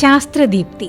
ശാസ്ത്രദീപ്തി.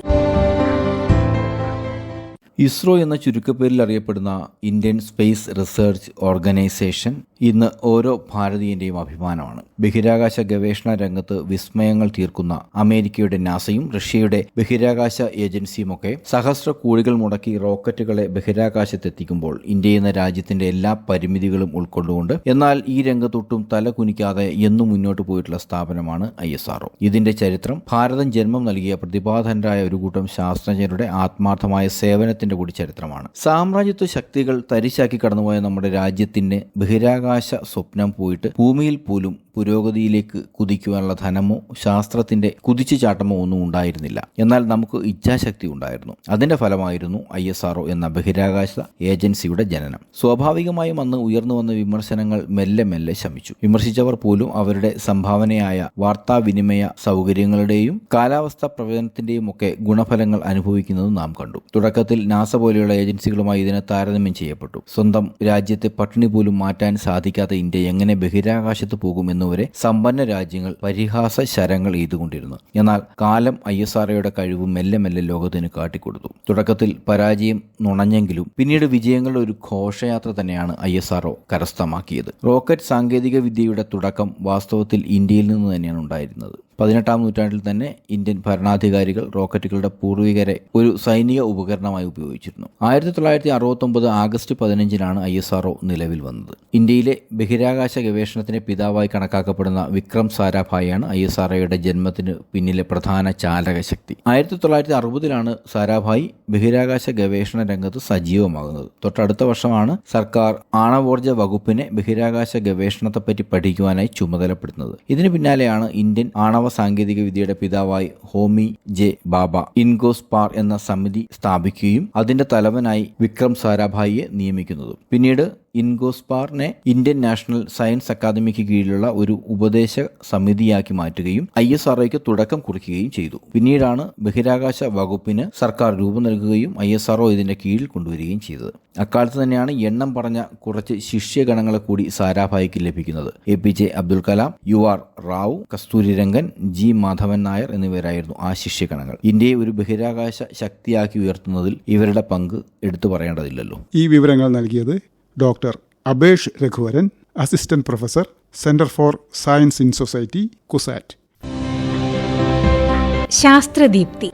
ഇസ്രോ എന്ന ചുരുക്കപ്പേരിൽ അറിയപ്പെടുന്ന ഇന്ത്യൻ സ്പേസ് റിസർച്ച് ഓർഗനൈസേഷൻ ഇന്ന് ഓരോ ഭാരതീയന്റെയും അഭിമാനമാണ്. ബഹിരാകാശ ഗവേഷണ രംഗത്ത് വിസ്മയങ്ങൾ തീർക്കുന്ന അമേരിക്കയുടെ നാസയും റഷ്യയുടെ ബഹിരാകാശ ഏജൻസിയുമൊക്കെ സഹസ്ര കോടികൾ മുടക്കി റോക്കറ്റുകളെ ബഹിരാകാശത്തെത്തിക്കുമ്പോൾ ഇന്ത്യ എന്ന രാജ്യത്തിന്റെ എല്ലാ പരിമിതികളും ഉൾക്കൊണ്ടുകൊണ്ട് എന്നാൽ ഈ രംഗത്തൊട്ടും തല കുനിക്കാതെ എന്നും മുന്നോട്ട് പോയിട്ടുള്ള സ്ഥാപനമാണ് ഐ എസ് ആർഒ ഇതിന്റെ ചരിത്രം ഭാരതം ജന്മം നൽകിയ പ്രതിഭാധനരായ ഒരു കൂട്ടം ശാസ്ത്രജ്ഞരുടെ ആത്മാർത്ഥമായ സേവനത്തിന്റെ കൂടി ചരിത്രമാണ്. സാമ്രാജ്യത്വ ശക്തികൾ തരിശാക്കി കടന്നുപോയ നമ്മുടെ രാജ്യത്തിന് ബഹിരാകാശ സ്വപ്നം പോയിട്ട് ഭൂമിയിൽ പോലും പുരോഗതിയിലേക്ക് കുതിക്കുവാനുള്ള ധനമോ ശാസ്ത്രത്തിന്റെ കുതിച്ചുചാട്ടമോ ഒന്നും ഉണ്ടായിരുന്നില്ല. എന്നാൽ നമുക്ക് ഇച്ഛാശക്തി ഉണ്ടായിരുന്നു. അതിന്റെ ഫലമായിരുന്നു ഐ എസ് ആർഒ എന്ന ബഹിരാകാശ ഏജൻസിയുടെ ജനനം. സ്വാഭാവികമായും അന്ന് ഉയർന്നു വന്ന വിമർശനങ്ങൾ മെല്ലെ മെല്ലെ ശമിച്ചു. വിമർശിച്ചവർ പോലും അവരുടെ സംഭാവനയായ വാർത്താവിനിമയ സൗകര്യങ്ങളുടെയും കാലാവസ്ഥാ പ്രവചനത്തിന്റെയും ഒക്കെ ഗുണഫലങ്ങൾ അനുഭവിക്കുന്നത് നാം കണ്ടു. തുടക്കത്തിൽ നാസ പോലെയുള്ള ഏജൻസികളുമായി ഇതിനെ താരതമ്യം ചെയ്യപ്പെട്ടു. സ്വന്തം രാജ്യത്തെ പട്ടിണി പോലും മാറ്റാൻ സാധിക്കാത്ത ഇന്ത്യ എങ്ങനെ ബഹിരാകാശത്ത് പോകുമെന്നുവരെ സമ്പന്ന രാജ്യങ്ങൾ പരിഹാസ ശരങ്ങൾ എയ്തുകൊണ്ടിരുന്നു. എന്നാൽ കാലം ഐ എസ് ആർഒയുടെ കഴിവ് മെല്ലെ മെല്ലെ ലോകത്തിന് കാട്ടിക്കൊടുത്തു. തുടക്കത്തിൽ പരാജയം നുണഞ്ഞെങ്കിലും പിന്നീട് വിജയങ്ങളുടെ ഒരു ഘോഷയാത്ര തന്നെയാണ് ഐ എസ് ആർഒ കരസ്ഥമാക്കിയത്. റോക്കറ്റ് സാങ്കേതിക വിദ്യയുടെ തുടക്കം വാസ്തവത്തിൽ ഇന്ത്യയിൽ നിന്ന് തന്നെയാണ് ഉണ്ടായിരുന്നത്. പതിനെട്ടാം നൂറ്റാണ്ടിൽ തന്നെ ഇന്ത്യൻ ഭരണാധികാരികൾ റോക്കറ്റുകളുടെ പൂർവികരെ ഒരു സൈനിക ഉപകരണമായി ഉപയോഗിച്ചിരുന്നു. ആയിരത്തി തൊള്ളായിരത്തി അറുപത്തൊമ്പത് ആഗസ്റ്റ് പതിനഞ്ചിനാണ് ഐ എസ് ആർഒ നിലവിൽ വന്നത്. ഇന്ത്യയിലെ ബഹിരാകാശ ഗവേഷണത്തിന്റെ പിതാവായി കണക്കാക്കപ്പെടുന്ന വിക്രം സാരാഭായിയാണ് ഐ എസ് ആർഒയുടെ ജന്മത്തിന് പിന്നിലെ പ്രധാന ചാലകശക്തി. ആയിരത്തി തൊള്ളായിരത്തി അറുപതിലാണ് സാരാഭായി ബഹിരാകാശ ഗവേഷണ രംഗത്ത് സജീവമാകുന്നത്. തൊട്ടടുത്ത വർഷമാണ് സർക്കാർ ആണവോർജ വകുപ്പിനെ ബഹിരാകാശ ഗവേഷണത്തെപ്പറ്റി പഠിക്കുവാനായി ചുമതലപ്പെടുത്തുന്നത്. ഇതിനു പിന്നാലെയാണ് ഇന്ത്യൻ ആണവ സാങ്കേതിക വിദ്യയുടെ പിതാവായി ഹോമി ജെ ബാബ ഇൻഗോസ്പാർ എന്ന സമിതി സ്ഥാപിക്കുകയും അതിന്റെ തലവനായി വിക്രം സാരാഭായിയെ നിയമിക്കുന്നതും. പിന്നീട് ഇൻഗോസ്പാറിനെ ഇന്ത്യൻ നാഷണൽ സയൻസ് അക്കാദമിക്ക് കീഴിലുള്ള ഒരു ഉപദേശ സമിതിയാക്കി മാറ്റുകയും ഐ എസ് ആർഒയ്ക്ക് തുടക്കം കുറിക്കുകയും ചെയ്തു. പിന്നീടാണ് ബഹിരാകാശ വകുപ്പിന് സർക്കാർ രൂപം നൽകുകയും ഐ എസ് ആർഒ ഇതിന്റെ കീഴിൽ കൊണ്ടുവരികയും ചെയ്തത്. അക്കാലത്ത് തന്നെയാണ് എണ്ണം പറഞ്ഞ കുറച്ച് ശിഷ്യഗണങ്ങളെ കൂടി സാരാഭായിക്ക് ലഭിക്കുന്നത്. A P J Abdul Kalam U R Rao Kasturi Rangan G Madhavan Nair എന്നിവരായിരുന്നു ആ ശിഷ്യഗണങ്ങൾ. ഇന്ത്യയെ ഒരു ബഹിരാകാശ ശക്തിയാക്കി ഉയർത്തുന്നതിൽ ഇവരുടെ പങ്ക് എടുത്തു പറയേണ്ടതില്ലല്ലോ. ഈ വിവരങ്ങൾ നൽകിയത് doctor Abhesh Raghuvaran assistant professor centre for science in society CUSAT ശാസ്ത്രദീപ്തി